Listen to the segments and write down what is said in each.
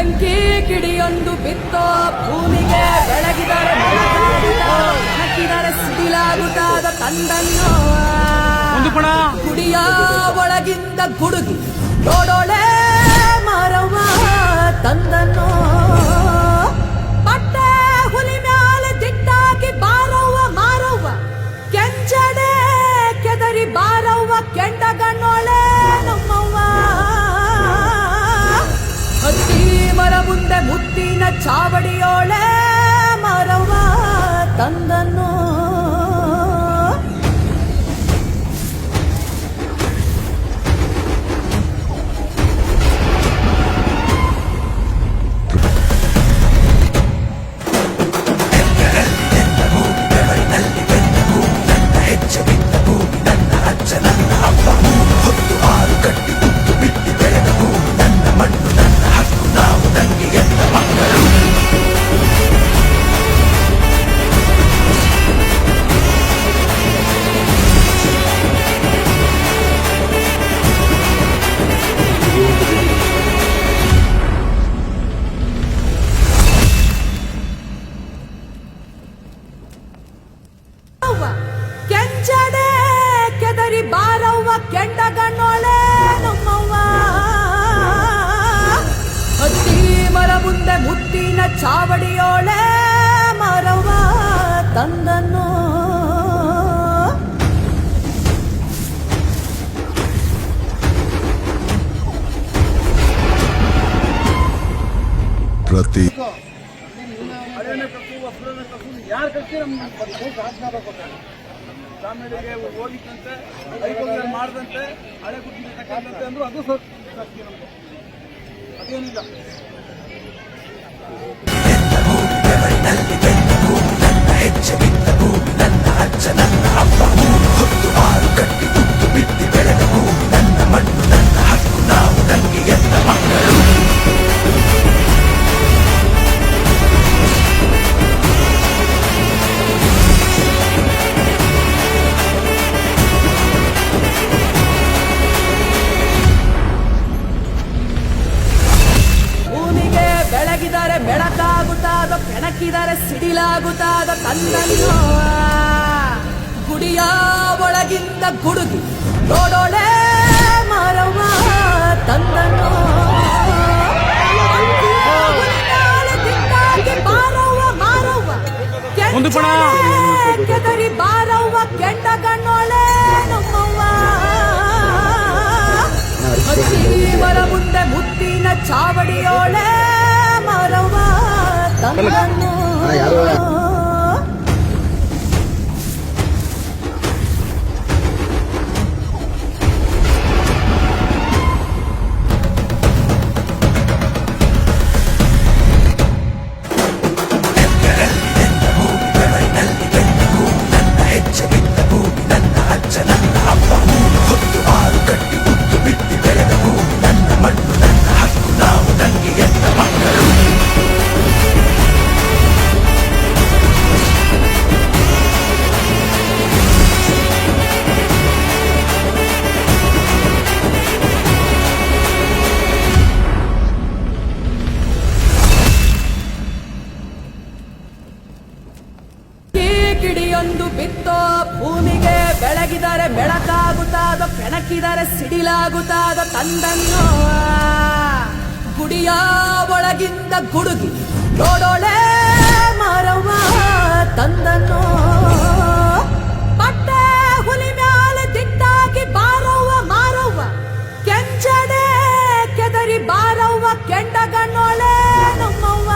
ಬೆಂಕಿ ಕಿಡಿಯೊಂದು ಬಿತ್ತೋ ಭೂಮಿಗೆ ಬೆಳಗಿದರೆ ಹಾಕಿದರೆ ಸಿಡಿಲಾಗುತ್ತಾದ ತಂದನ್ನು ಕುಡಿಯ ಗುಡಿಯ ಒಳಗಿಂದ ಗುಡುಗಿ ನೋಡೋಳೆ ಮಾರವ ತಂದನ್ನು. ಮುತ್ತಿನ ಕಪ್ಪು ಯಾರು ಕಲ್ಸಿ ನಮ್ಗೆ ಸಾಮೇಲಿಗೆ ಹೋಗಿತ್ತಂತೆ ಐಗೋಲ್ಗಳು ಮಾಡ್ದಂತೆ ಹಳೆ ತಕ್ಕಂತೆ ಅಂದ್ರು ಅದು ಸತ್ಯ ನಮ್ಗೆ ಅದೇನಿಲ್ಲ ಭೂಮಿಗೆ ಬೆಳಕಾಗುತ್ತಾದ ಕೆಣಕಿದರೆ ಸಿಡಿಲಾಗುತ್ತಾದ ತಂದನ್ನು ಗುಡಿಯ ಒಳಗಿಂದ ಗುಡುಗಿ ನೋಡೋಳೆ ಮಾರವ್ವ ತಂದನ್ನು ದಿಟ್ಟಾಗಿ ಬಾರವ್ವ ಮಾರವ್ವ ಒಂದು ಪಣ. ಕೆಂಚಡೆ ಕೆದರಿ ಬಾರವ್ವ ಕೆಂಡಗಣ್ಣೋಳೆ ನಮ್ಮವ್ವ. ಮರ ಮುಂದೆ ಮುತ್ತಿನ ಚಾವಡಿಯೋಳೆ ಮರವ ತಂದನ್ನು 哎呀！ಸಿಡಿಲಾಗುತ್ತಾದ ತಂದನ್ನು ಗುಡಿಯ ಒಳಗಿಂದ ಗುಡುಗಿ, ನೋಡೋಳೆ ಮಾರವ್ವ ತಂದನ್ನು. ಪಟ್ಟೆ ಹುಲಿ ಮ್ಯಾಲೆ ದಿಟ್ಟಾಗಿ ಬಾರವ್ವ, ಮಾರವ್ವ ಕೆಂಚಡೆ ಕೆದರಿ ಬಾರವ್ವ, ಕೆಂಡಗಣ್ಣೋಳೆ ನಮ್ಮವ್ವ.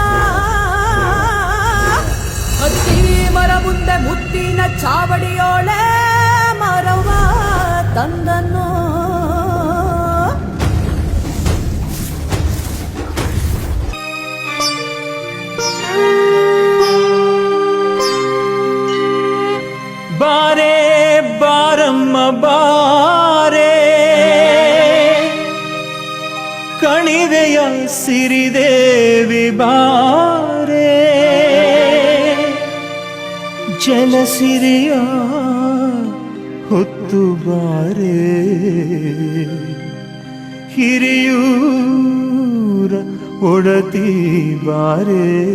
ಹತ್ತಿ ಮರ ಮುಂದೆ ಮುತ್ತಿನ ಚಾವಡಿಯೋಳೆ ಮರವ ತಂದನ್ನು. ಸಿರಿದೇವಿ ಬಾರೆ. ಜಲಸಿರಿಯ ಹೊತ್ತು ಬಾರೆ. ಹಿರಿಯೂರ ಒಡತಿ ಬಾರೆ.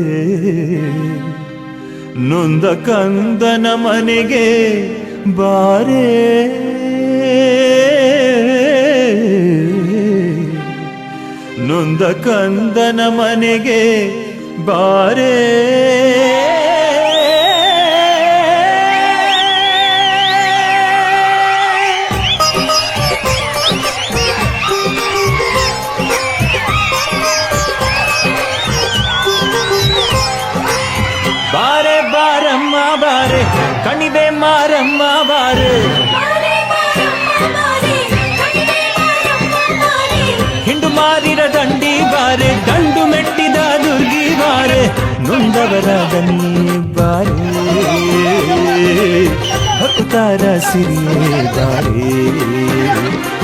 ನೊಂದ ಕಂದನ ಮನೆಗೆ ಬಾರೆ. ನೊಂದ ಕಂದನ ಮನೆಗೆ ಬಾರೆ. ಬಾರೆ ಬಾರಮ್ಮ ಬಾರೆ ಕಣಿವೆ ಮಾರಮ್ಮ ಬಾರೆ. ಮಾರಿರ ದಂಡಿ ಬಾರೆ, ದಂಡು ಮೆಟ್ಟಿದ ದುರ್ಗಿ ಬಾರೆ, ನೊಂದವರ ದನಿ ಬಾರೆ. ಹಕ್ಕಾರ ಸಿರಿಯೇ ಬಾರೆ.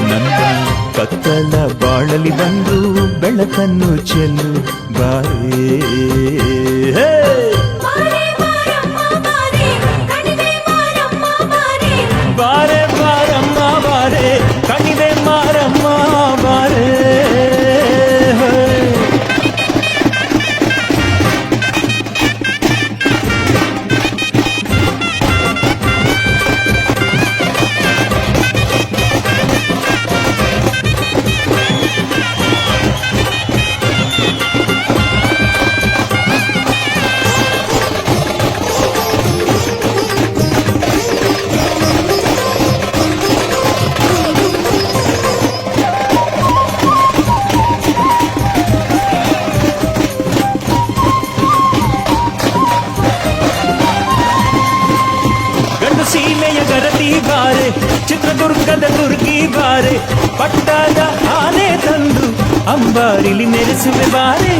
ನನ್ನ ಕತ್ತಲ ಬಾಳಲಿ ಬಂದು ಬೆಳಕನ್ನು ಚೆಲ್ಲು! ಬಾರೆ ಚಿತ್ರದುರ್ಗದ ದುರ್ಗಿ ಬಾರೆ ಪಟ್ಟದ ಆನೆ ತಂದು ಅಂಬಾರಿಲಿ ಮೆರೆಸುವೆ ಬಾರೆ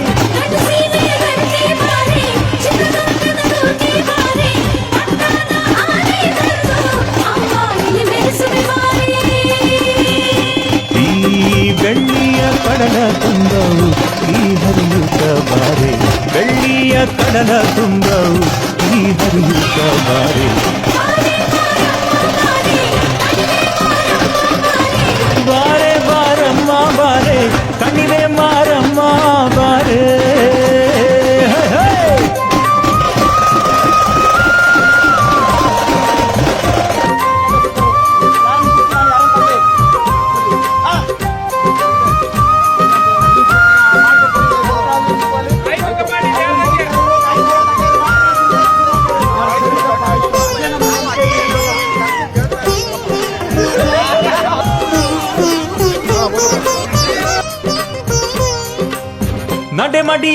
ಈ ಬೆಳ್ಳಿಯ ಕಡಲ ತುಂಬವು ಈ ಹರಿಯುತ್ತ ಬಾರೆ ಬೆಳ್ಳಿಯ ಕಡಲ ತುಂಬವು ಈ ಹರಿಯುತ್ತ ಬಾರೆ ಬಾರೆ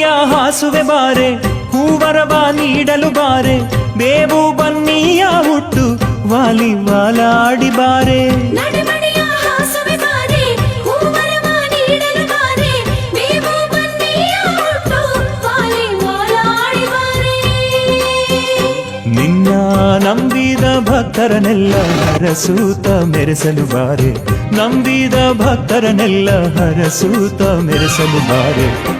ನಡೆಮಡಿಯ ಹಾಸುವೆ ಬಾರೆ ಹೂವರವ ನೀಡಲು ಬಾರೆ ಬೇವು ಬನ್ನಿಯ ಹುಟ್ಟು ವಾಲಿ ವಾಲಾಡಿ ಬಾರೆ. ನಡುಮಡಿಯ ಹಾಸುವೆ ಬಾರೆ, ಹೂವರವ ನೀಡಲು ಬಾರೆ, ಬೇವು ಬನ್ನಿಯ ಹುಟ್ಟು, ವಾಲೆ ವಾಲಾಡಿ ಬಾರೆ. ನಿನ್ನ ನಂಬಿದ ಭಕ್ತರನೆಲ್ಲ ಹರಸೂತ ಮೆರೆಸಲು ಬಾರೆ. ನಂಬಿದ ಭಕ್ತರನೆಲ್ಲ ಹರಸೂತ ಮೆರೆಸಲು ಬಾರೆ.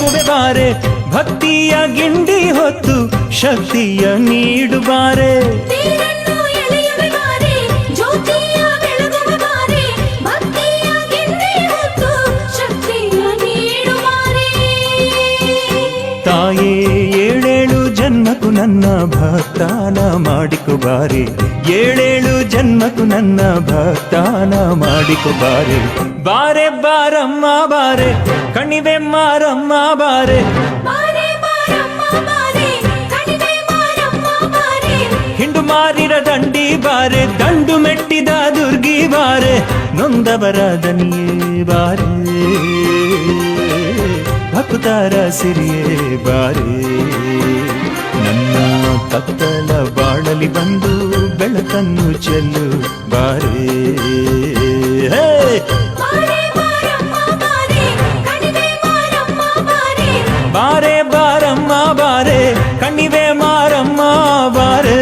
ಬೆಳಗುವೆ ಬಾರೆ ಭಕ್ತಿಯ ಗಿಂಡಿ ಹೊತ್ತು ಶಕ್ತಿಯ ನೀಡುಬಾರೆ ನನ್ನ ಭಕ್ತಾನ ಮಾಡಿಕೊ ಬಾರಿ. ಏಳೇಳು ಜನ್ಮಕ್ಕೂ ನನ್ನ ಭಕ್ತಾನ ಮಾಡಿಕೊ ಬಾರಿ. ಬಾರೆ ಬಾರಮ್ಮ ಬಾರೆ ಕಣಿವೆ ಮಾರಮ್ಮ ಬಾರೆ. ಬಾರೆ ಬಾರೆ, ಬಾರೆ. ಹಿಂಡು ಮಾರಿರ ದಂಡಿ ಬಾರೆ ದಂಡು ಮೆಟ್ಟಿದ ದುರ್ಗಿ ನೊಂದವರ ದನಿಯೇ ಬಾರೆ ಭಕ್ತಾರ ಸಿರಿಯೇ ಬಾರೇ. ನನ್ನ ಕತ್ತಲ ಬಾಳಲಿ ಬಂದು ಬೆಳಕನ್ನು ಚೆಲ್ಲು ಬಾರೇ. ಹೇ! ಬಾರೆ ಬಾರಮ್ಮ ಬಾರೆ ಕಣಿವೆ ಮಾರಮ್ಮ ಬಾರೆ. ಬಾರೆ ಬಾರಮ್ಮ ಬಾರೆ ಕಣ್ಣಿವೆ ಮಾರಮ್ಮ ಬಾರೆ.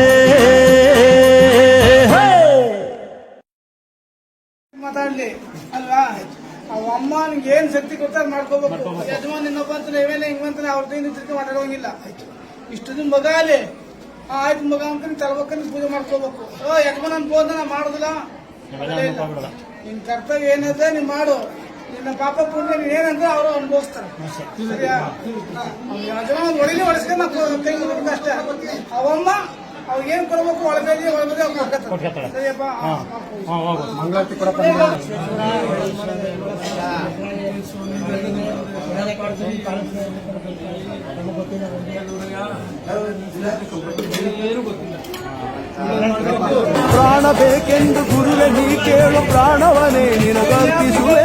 ಹೇ! ಮಾತಾಡ್ಲಿ ಅಲ್ವಾ? ಅವ ಅಮ್ಮನಿಗೆ ಏನ್ ಶಕ್ತಿ ಕೊಡ್ತಾರೆ ಮಾಡ್ಕೋಬೇಕು? ಯಜಮಾನ್ ಇನ್ನೊಬ್ಬ ಅಂತ ನೀವೇನೆ ಹಿಂಗ್ ಅಂತಾನೆ ಅವ್ರ ಕೈಯಿಂದ ತಿರ್ಗಿ ಮಾತಾಡೋಂಗಿಲ್ಲ. ಇಷ್ಟು ದಿನ ಮಗ ಅಲ್ಲಿ. ಆಯ್ತು ಮಗ ಅಂತ ತರ್ಬೇಕಂತ ಪೂಜೆ ಮಾಡ್ಕೋಬೇಕು ಓ ಯಜಮಾನ್ ನನ್ನ ಹೋದ ನಾ ಮಾಡುದಿಲ್ಲ. ನಿನ್ ಕರ್ತವ್ಯ ಏನಿದೆ ನೀನ್ ಮಾಡು. ನಿನ್ನ ಪಾಪ ಪುಣ್ಯ ನೀನ್ ಏನಂದ್ರೆ ಅವರು ಅನುಭವಿಸ್ತಾರೆ. ಯಜಮಾನ್ ಕೈ ಮುಗಿಬೇಕು ಅಷ್ಟೇ. ಅವಮ್ಮ ಏನ್ ಕೊಡ್ಬೇಕು ಒಳಗೈದಿ ಒಳಗಡೆ ಅವ್ರು ಕೊಡ್ತಾರೆ ಸರಿಯಪ್ಪ? ಹಾ, ಮಾಡ್ಕೊ. ಪ್ರಾಣ ಬೇಕೆಂದು ಗುರುವೆ ನೀ ಕೇಳು ಪ್ರಾಣವನೇ ನಿನಗರ್ಪಿಸುವೆ.